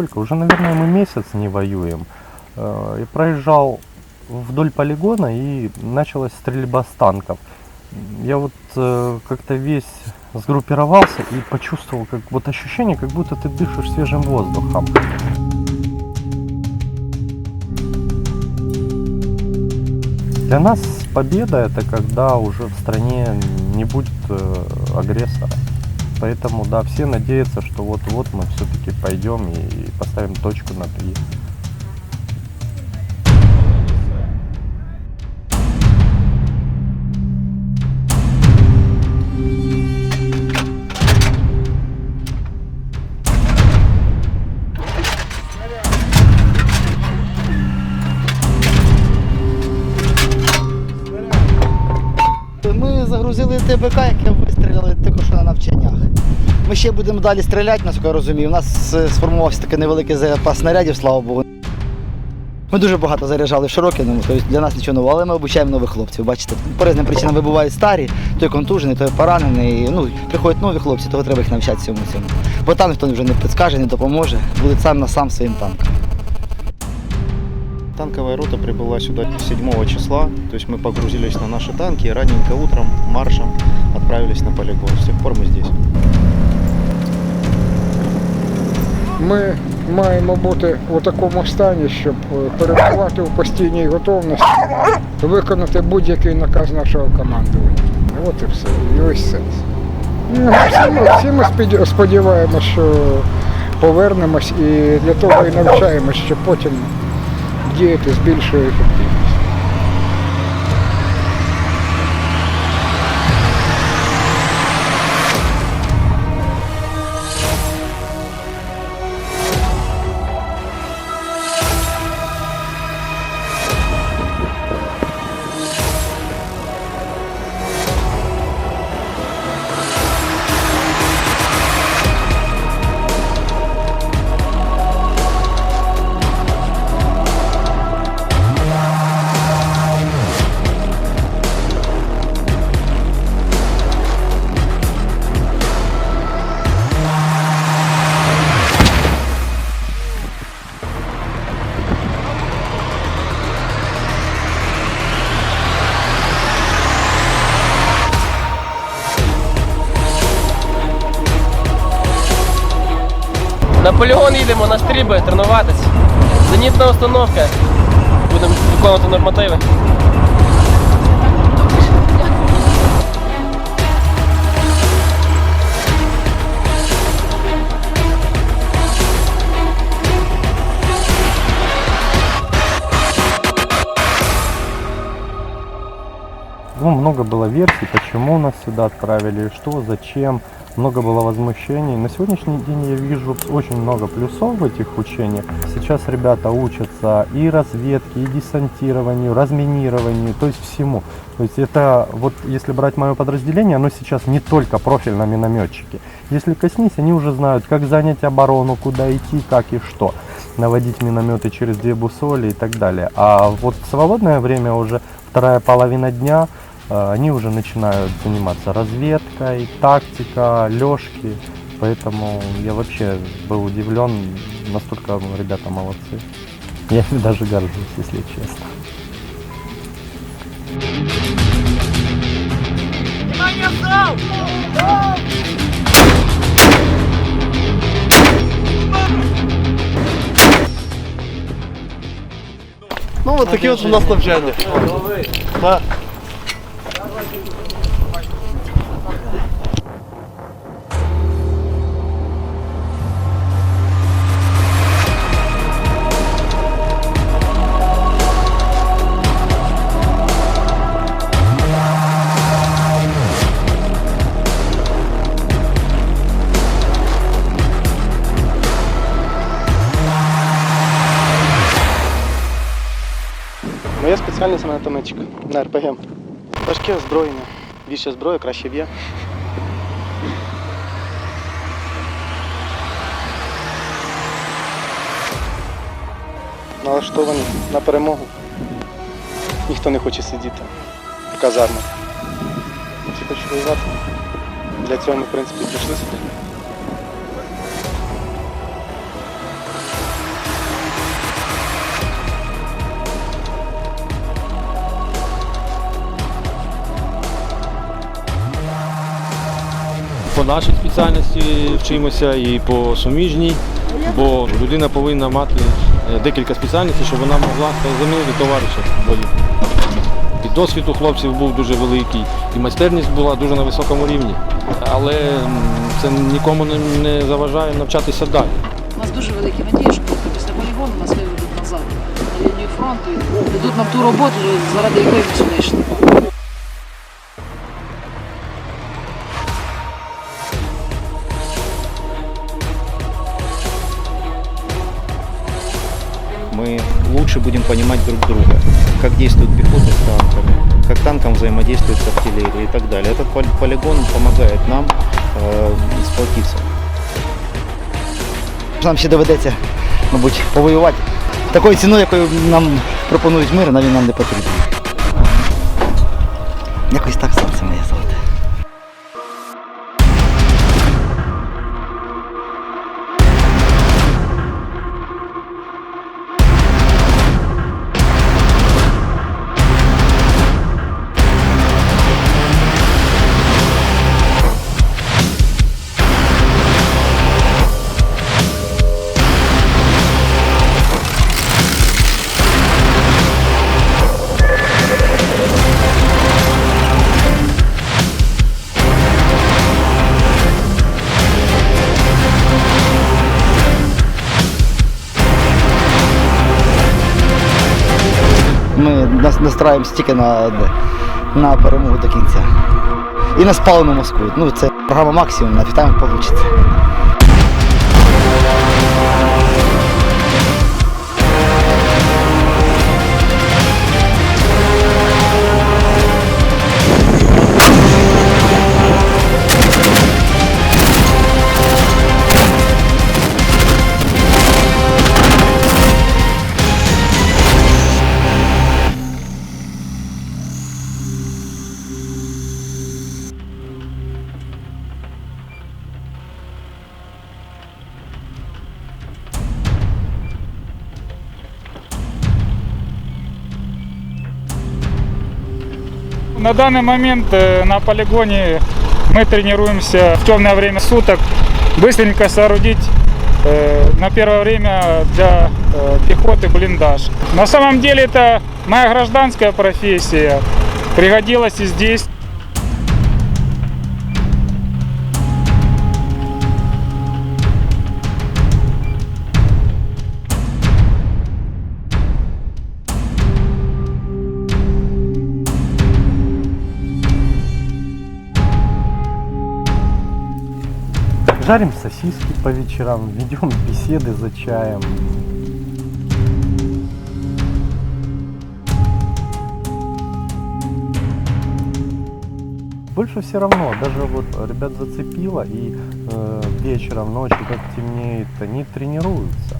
сколько, уже, наверное, мы месяц не воюем. Э, И проезжал вдоль полигона и началась стрельба с танков. Я вот э, как-то весь сгруппировался и почувствовал как вот ощущение, как будто ты дышишь свежим воздухом. Для нас победа это когда уже в стране не будет э, агрессора. Поэтому да, все надеются, что вот-вот мы все-таки пойдем и поставим точку над «и». Ми загрузили ТБК, яке вистріляли тільки на навчаннях. Ми ще будемо далі стріляти, наскільки я розумію. У нас е, сформувався такий невеликий запас снарядів, слава Богу. Ми дуже багато заряджали в Широкіному, тобто для нас нічого нового, але ми обучаємо нових хлопців. Бачите, по різним причинам вибувають старі, той контужений, той поранений. Ну, приходять нові хлопці, того треба їх навчати цьому цьому. Бо там ніхто вже не підскаже, не допоможе, буде сам на сам своїм танком. Танковая рота прибыла сюда 7 числа, то есть мы погрузились на наши танки и раненько утром маршем отправились на полигон. С тех пор мы здесь. Ми маємо бути у такому стані, щоб е, перебувати у постійній готовності, виконати будь-який наказ нашого командування. От і все, і весь сенс. Ну, Всі ми, всі ми сподіваємося, що повернемось і для того і навчаємось, щоб потім діяти з більшою ефективністю. На полігон їдемо на стрільби тренуватись. Зенітна установка. Будемо виконувати нормативи. Ну, много было версий, почему нас сюда отправили, что, зачем. Много было возмущений. На сегодняшний день я вижу очень много плюсов в этих учениях. Сейчас ребята учатся и разведке, и десантированию, разминированию, то есть всему. То есть это, вот если брать мое подразделение, оно сейчас не только профиль на минометчике. Если коснись, они уже знают, как занять оборону, куда идти, как и что. Наводить минометы через две бусоли и так далее. А вот в свободное время уже вторая половина дня они уже начинают заниматься разведкой, тактика, лёжки. Поэтому я вообще был удивлен, настолько ребята молодцы. Я даже горжусь, если честно. Ну вот такие вот у нас навчання. Да. Моя спеціальність анатометчик на РПГ. Важке озброєння. Більше зброї, краще б'є. Налаштовані на перемогу. Ніхто не хоче сидіти в казармах. Всі хочуть воювати. Для цього ми, в принципі, прийшли сюди. По нашій спеціальності вчимося, і по суміжній, бо людина повинна мати е, декілька спеціальностей, щоб вона могла замінити товариша. І досвід у хлопців був дуже великий, і майстерність була дуже на високому рівні. Але це нікому не заважає навчатися далі. У нас дуже великі надії, що після полігону нас виведуть назад на лінію фронту і дадуть нам ту роботу, заради якої ми сюди йшли. Мы лучше будем понимать друг друга, как действует пехота с танками, как танкам взаимодействует с артиллерией и так далее. Этот пол- полигон помогает нам э, сплотиться. Нам ще доведеться, мабуть, повоювати. Такою ціною, якою нам пропонують мир, навіть нам не потрібно. Якось так серце моє золоте. Ми нас настраємося тільки на, на перемогу до кінця. І на спалену Москву. Ну, це програма максимум, на там вийде. На данный момент э, на полигоне мы тренируемся в темное время суток быстренько соорудить э, на первое время для э, пехоты блиндаж. На самом деле это моя гражданская профессия. Пригодилась и здесь. Жарим сосиски по вечерам, ведем беседы за чаем. Больше все равно, даже вот ребят зацепило, и э, вечером, ночью, как темнеет, они тренируются,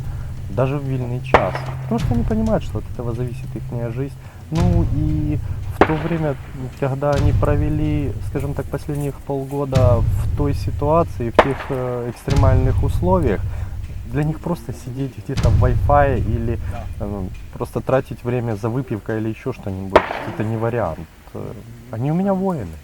даже в вильный час, потому что они понимают, что от этого зависит их жизнь. Ну и в то время, когда они провели, скажем так, последних полгода в той ситуации, в тех э, экстремальных условиях, для них просто сидеть где-то в Wi-Fi или э, просто тратить время за выпивкой или еще что-нибудь, это не вариант. Э, Они у меня воины.